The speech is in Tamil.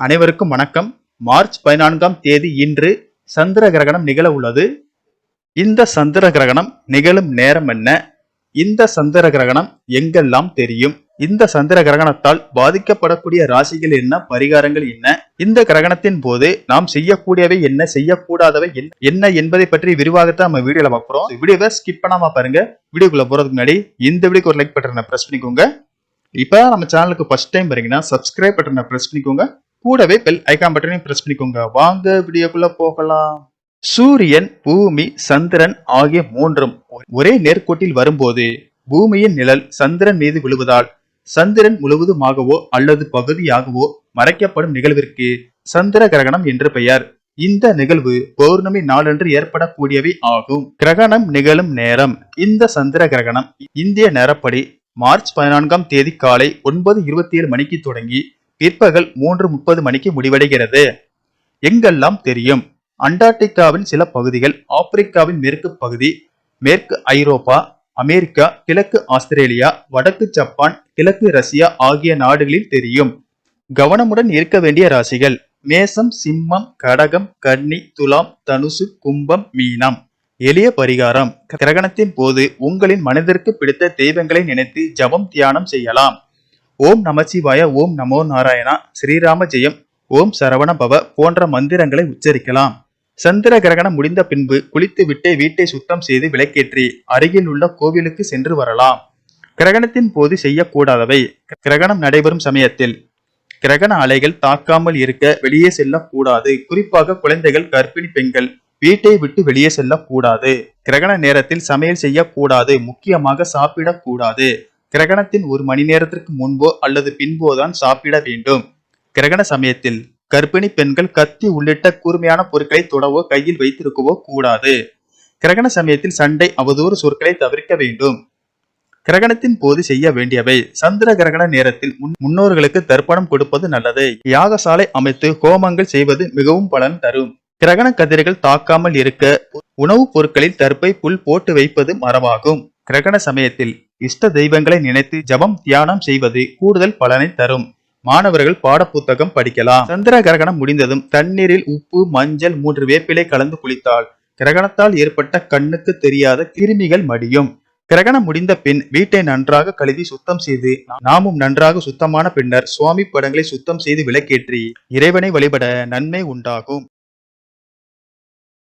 அனைவருக்கும் வணக்கம். மார்ச் பதினான்காம் தேதி இன்று சந்திர கிரகணம் நிகழ உள்ளது. இந்த சந்திர கிரகணம் நிகழும் நேரம் என்ன? இந்த சந்திர கிரகணம் எங்கெல்லாம் தெரியும்? இந்த சந்திர கிரகணத்தால் பாதிக்கப்படக்கூடிய ராசிகள் என்ன? பரிகாரங்கள் என்ன? இந்த கிரகணத்தின் போது நாம் செய்யக்கூடியவை என்ன? செய்யக்கூடாதவை என்ன- என்ன என்பதை பற்றி விரிவாகத்தான் நம்ம வீடியோல பார்க்குறோம் வீடியோவை ஸ்கிப் பண்ணாம பாருங்க. வீடியோக்குள்ள போறதுக்கு முன்னாடி இந்த வீடியோக்கு ஒரு லைக் பட்டனை பிரஸ் பண்ணிக்கோங்க. இப்போ நம்ம சேனலுக்கு ஃபர்ஸ்ட் டைம் வரீங்கன்னா சப்ஸ்கிரைப் பட்டனை ப்ரெஸ் பண்ணிக்கோங்க. கூடவே பெல் ஐகான் பட்டனையும் ப்ரெஸ் பண்ணிக்கோங்க. வாங்க வீடியோக்குள்ள போகலாம். சூரியன் பூமி சந்திரன் ஆகிய மூன்றும் ஒரே நேர்கோட்டில் வரும்போது பூமியின் நிழல் சந்திரன் மீது விழுவதால் சந்திரன் முழுவதுமாகவோ அல்லது பகுதியாகவோ மறைக்கப்படும் நிகழ்விற்கு சந்திர கிரகணம் என்று பெயர். இந்த நிகழ்வு பௌர்ணமி நாளன்று ஏற்படக்கூடியவை ஆகும். கிரகணம் நிகழும் நேரம். இந்த சந்திர கிரகணம் இந்திய நேரப்படி மார்ச் பதினான்காம் தேதி காலை ஒன்பது இருபத்தி ஏழு மணிக்கு தொடங்கி பிற்பகல் மூன்று முப்பது மணிக்கு முடிவடைகிறது. எங்கெல்லாம் தெரியும்? அண்டார்டிகாவின் சில பகுதிகள் ஆப்பிரிக்காவின் மேற்கு பகுதி மேற்கு ஐரோப்பா அமெரிக்கா கிழக்கு ஆஸ்திரேலியா வடக்கு ஜப்பான் கிழக்கு ரஷ்யா ஆகிய நாடுகளில் தெரியும். கவனமுடன் இருக்க வேண்டிய ராசிகள் மேசம் சிம்மம் கடகம் கன்னி துலாம் தனுசு கும்பம் மீனம். எளிய பரிகாரம். கிரகணத்தின் போது உங்களின் மனதிற்கு பிடித்த தெய்வங்களை நினைத்து ஜபம் தியானம் செய்யலாம். ஓம் நமசிவாய ஓம் நமோ நாராயணா ஸ்ரீராம ஜெயம் ஓம் சரவண பவ போன்ற மந்திரங்களை உச்சரிக்கலாம். சந்திர கிரகணம் முடிந்த பின்பு குளித்துவிட்டு வீட்டை சுத்தம் செய்து விளக்கேற்றி அருகில் உள்ள கோவிலுக்கு சென்று வரலாம். கிரகணத்தின் போது செய்யக்கூடாதவை. கிரகணம் நடைபெறும் சமயத்தில் கிரகண அலைகள் தாக்காமல் இருக்க வெளியே செல்லக்கூடாது. குறிப்பாக குழந்தைகள் கர்ப்பிணி பெண்கள் வீட்டை விட்டு வெளியே செல்லக்கூடாது. கிரகண நேரத்தில் சமையல் செய்யக்கூடாது. முக்கியமாக சாப்பிடக்கூடாது. கிரகணத்தின் ஒரு மணி நேரத்திற்கு முன்போ அல்லது பின்போதான் சாப்பிட வேண்டும். கிரகண சமயத்தில் கர்ப்பிணி பெண்கள் கத்தி உள்ளிட்ட கூர்மையான பொருட்களை தொடவோ கையில் வைத்திருக்கவோ கூடாது. கிரகண சமயத்தில் சண்டை அவதூறு சொற்களை தவிர்க்க வேண்டும். கிரகணத்தின் போது செய்ய வேண்டியவை சந்திர கிரகண நேரத்தில் முன்- முன்னோர்களுக்கு தர்ப்பணம் கொடுப்பது நல்லது. யாகசாலை அமைத்து ஹோமங்கள் செய்வது மிகவும் பலன் தரும். கிரகண கதிர்கள் தாக்காமல் இருக்க உணவுப் பொருட்களில் தர்ப்பை புல் போட்டு வைப்பது மரபாகும் கிரகண சமயத்தில் இஷ்ட தெய்வங்களை நினைத்து ஜபம் தியானம் செய்வது கூடுதல் பலனை தரும். மாணவர்கள் பாடப்புத்தகம் படிக்கலாம். சந்திர கிரகணம் முடிந்ததும் தண்ணீரில் உப்பு மஞ்சள் மூன்று வேப்பிலை கலந்து குளித்தால் கிரகணத்தால் ஏற்பட்ட கண்ணுக்கு தெரியாத கிருமிகள் மடியும். கிரகணம் முடிந்த பின் வீட்டை நன்றாக கழுவி சுத்தம் செய்து நாமும் நன்றாக சுத்தமான பின்னர் சுவாமி படங்களை சுத்தம் செய்து விளக்கேற்றி இறைவனை வழிபட நன்மை உண்டாகும்.